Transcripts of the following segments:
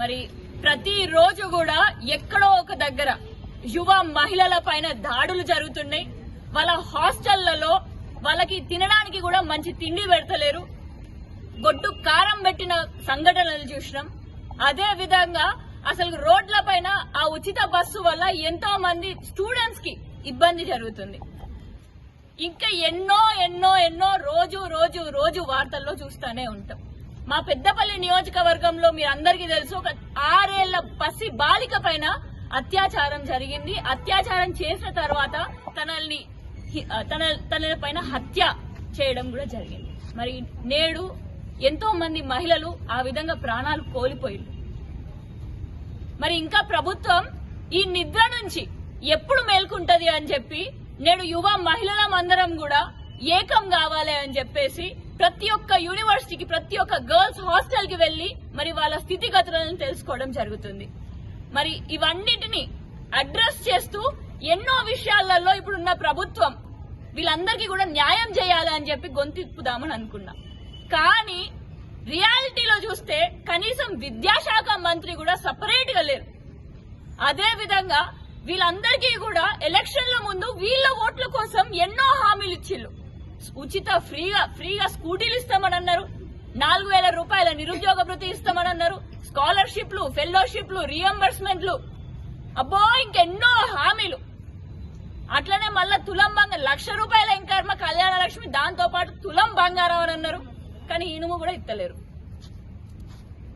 మరి ప్రతి రోజు కూడా ఎక్కడో ఒక దగ్గర యువ మహిళల పైన దాడులు జరుగుతున్నాయి. వాళ్ళ హాస్టళ్ళలో వాళ్ళకి తినడానికి కూడా మంచి తిండి పెడతలేరు. గొడ్డు కారం పెట్టిన సంఘటనలు చూసినాం. అదే విధంగా అసలు రోడ్ల పైన ఆ ఉచిత బస్సు వల్ల ఎంతో మంది స్టూడెంట్స్కి ఇబ్బంది జరుగుతుంది. ఇంకా ఎన్నో ఎన్నో ఎన్నో రోజు రోజు రోజు వార్తల్లో చూస్తూనే ఉంటాం. మా పెద్దపల్లి నియోజకవర్గంలో మీరు అందరికీ తెలుసు ఒక ఆరేళ్ళ పసి బాలిక పైన అత్యాచారం జరిగింది. అత్యాచారం చేసిన తర్వాత తనల్ని తన తన పైన హత్య చేయడం కూడా జరిగింది. మరి నేడు ఎంతో మంది మహిళలు ఆ విధంగా ప్రాణాలు కోల్పోయారు మరి ఇంకా ప్రభుత్వం ఈ నిద్ర నుంచి ఎప్పుడు మేల్కుంటది అని చెప్పి నేడు యువ మహిళలం అందరం కూడా ఏకం కావాలి అని చెప్పేసి ప్రతి ఒక్క యూనివర్సిటీకి ప్రతి ఒక్క గర్ల్స్ హాస్టల్కి వెళ్ళి మరి వాళ్ళ స్థితిగతులను తెలుసుకోవడం జరుగుతుంది. మరి ఇవన్నిటిని అడ్రస్ చేస్తూ ఎన్నో విషయాలలో ఇప్పుడున్న ప్రభుత్వం వీళ్ళందరికీ కూడా న్యాయం చేయాలి అని చెప్పి గొంతిప్పుదామని అనుకున్నా. కానీ రియాలిటీలో చూస్తే కనీసం విద్యాశాఖ మంత్రి కూడా సపరేట్గా లేరు. అదే విధంగా వీళ్ళందరికీ కూడా ఎలక్షన్ల ముందు వీళ్ళ ఓట్ల కోసం ఎన్నో హామీలు ఇచ్చిళ్ళు. ఉచిత ఫ్రీగా ఫ్రీగా స్కూటీలు ఇస్తామని అన్నారు నాలుగు వేల రూపాయల నిరుద్యోగ భృతి ఇస్తామని అన్నారు స్కాలర్షిప్లు ఫెలోషిప్లు రియంబర్స్మెంట్లు. అబ్బో ఇంకెన్నో హామీలు. అట్లనే మళ్ళా తులం బంగారం లక్ష రూపాయల ఇంకర్మ కళ్యాణ లక్ష్మి దాంతో పాటు తులం బంగారం అని అన్నారు. కానీ ఇనుము కూడా ఇత్తలేరు.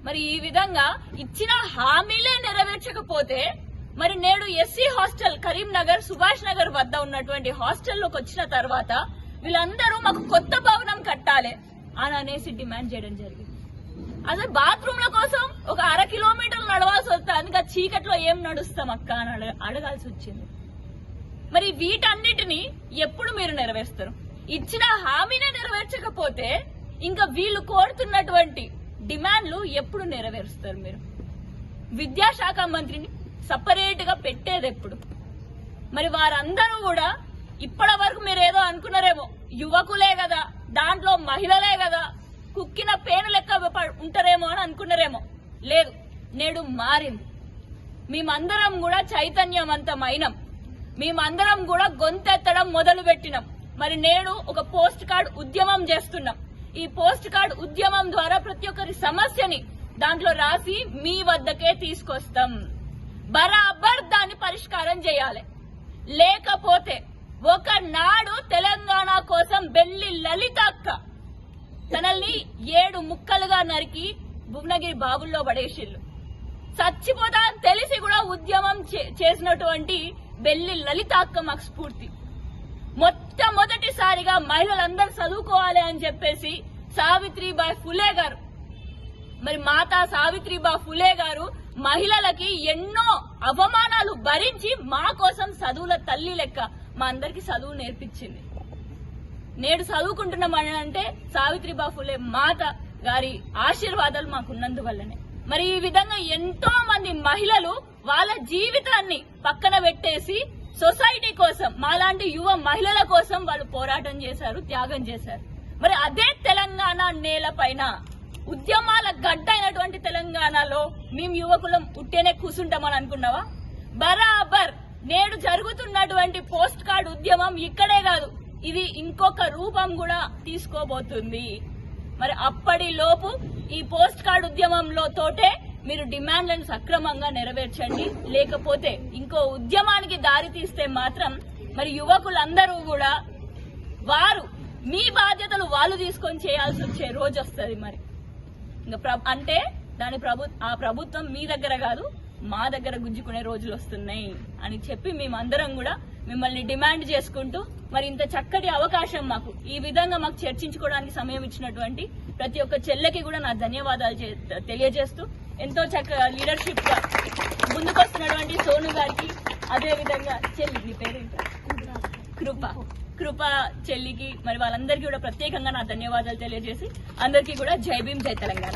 మరి ఈ విధంగా ఇచ్చిన హామీలే నెరవేర్చకపోతే మరి నేడు ఎస్సీ హాస్టల్ కరీంనగర్ సుభాష్ నగర్ వద్ద ఉన్నటువంటి హాస్టల్లోకి వచ్చిన తర్వాత వీళ్ళందరూ మాకు కొత్త భవనం కట్టాలి అని అనేసి డిమాండ్ చేయడం జరిగింది. అసలు బాత్రూమ్ల కోసం ఒక అర కిలోమీటర్లు నడవాల్సి వస్తుంది ఇంకా చీకట్లో ఏం నడుస్తాం అక్క అని అడగాల్సి వచ్చింది. మరి వీటన్నిటిని ఎప్పుడు మీరు నెరవేరుస్తారు? ఇచ్చిన హామీనే నెరవేర్చకపోతే ఇంకా వీళ్ళు కోరుతున్నటువంటి డిమాండ్లు ఎప్పుడు నెరవేరుస్తారు మీరు? విద్యాశాఖ మంత్రిని సపరేట్గా పెట్టేది ఎప్పుడు? మరి వారందరూ కూడా ఇప్పటి వరకు మీరు ఏదో అనుకున్నారేమో యువకులే కదా దాంట్లో మహిళలే కదా కుక్కిన పేను లెక్క ప- ఉంటారేమో అని అనుకున్నారేమో. లేదు నేడు మారింది. మేమందరం కూడా చైతన్యవంతమైనం. మేమందరం కూడా గొంతెత్తడం మొదలు పెట్టినాం మరి నేడు ఒక పోస్ట్ కార్డ్ ఉద్యమం చేస్తున్నాం. ఈ పోస్ట్ కార్డ్ ఉద్యమం ద్వారా ప్రతి ఒక్కరి సమస్యని దాంట్లో రాసి మీ వద్దకే తీసుకొస్తాం. బరాబర్ దాన్ని పరిష్కారం చేయాలి లేకపోతే ఒకనాడు తెలంగాణ కోసం బెల్లి లలిత అక్క తనల్ని ఏడు ముక్కలుగా నరికి భువనగిరి బాబుల్లో పడేసిళ్ళు చచ్చిపోతా అని తెలిసి కూడా ఉద్యమం చే- చేసినటువంటి బెల్లి లలిత అక్క మాకు స్ఫూర్తి. మొట్టమొదటిసారిగా మహిళలందరూ చదువుకోవాలి అని చెప్పేసి సావిత్రిబాయి ఫులే గారు మరి మాతా సావిత్రిబాయి ఫులే గారు మహిళలకి ఎన్నో అవమానాలు భరించి మా కోసం చదువుల తల్లి లెక్క మా అందరికి చదువు నేర్పించింది. నేడు చదువుకుంటున్నామని అంటే సావిత్రిబా ఫులే మాత గారి ఆశీర్వాదాలు మాకున్నందువల్లనే. మరి ఈ విధంగా ఎంతో మంది మహిళలు వాళ్ళ జీవితాన్ని పక్కన పెట్టేసి సొసైటీ కోసం మాలాంటి యువ మహిళల కోసం వాళ్ళు పోరాటం చేశారు త్యాగం చేశారు. మరి అదే తెలంగాణ నేల పైన ఉద్యమాల గడ్డ అయినటువంటి తెలంగాణలో మేము యువకులం ఉట్టేనే కూసుంటామని అనుకున్నావా? బరాబర్ నేడు జరుగుతున్నటువంటి పోస్ట్ కార్డ్ ఉద్యమం ఇక్కడే కాదు ఇది ఇంకొక రూపం కూడా తీసుకోబోతుంది. మరి అప్పటి లోపు ఈ పోస్ట్ కార్డ్ ఉద్యమంలో తోటే మీరు డిమాండ్లను సక్రమంగా నెరవేర్చండి లేకపోతే ఇంకో ఉద్యమానికి దారి తీస్తే మాత్రం మరి యువకులందరూ కూడా వారు మీ బాధ్యతలు వాళ్ళు తీసుకొని చేయాల్సి వచ్చే రోజు వస్తుంది మరి. ఇంకా ప్ర- అంటే దాని ప్రభు ఆ ప్రభుత్వం మీ దగ్గర కాదు మా దగ్గర గుంజుకునే రోజులు వస్తున్నాయి అని చెప్పి మేమందరం కూడా మిమ్మల్ని డిమాండ్ చేసుకుంటూ మరి ఇంత చక్కటి అవకాశం మాకు ఈ విధంగా మాకు చర్చించుకోవడానికి సమయం ఇచ్చినటువంటి ప్రతి ఒక్క చెల్లెకి కూడా నా ధన్యవాదాలు చే- తెలియజేస్తూ ఎంతో చక్కగా లీడర్షిప్గా ముందుకొస్తున్నటువంటి సోను గారికి అదే విధంగా చెల్లి మీ పేరు కృప. కృప చెల్లికి మరి వాళ్ళందరికీ కూడా ప్రత్యేకంగా నా ధన్యవాదాలు తెలియజేసి అందరికీ కూడా జై భీమ్ జై తెలంగాణ.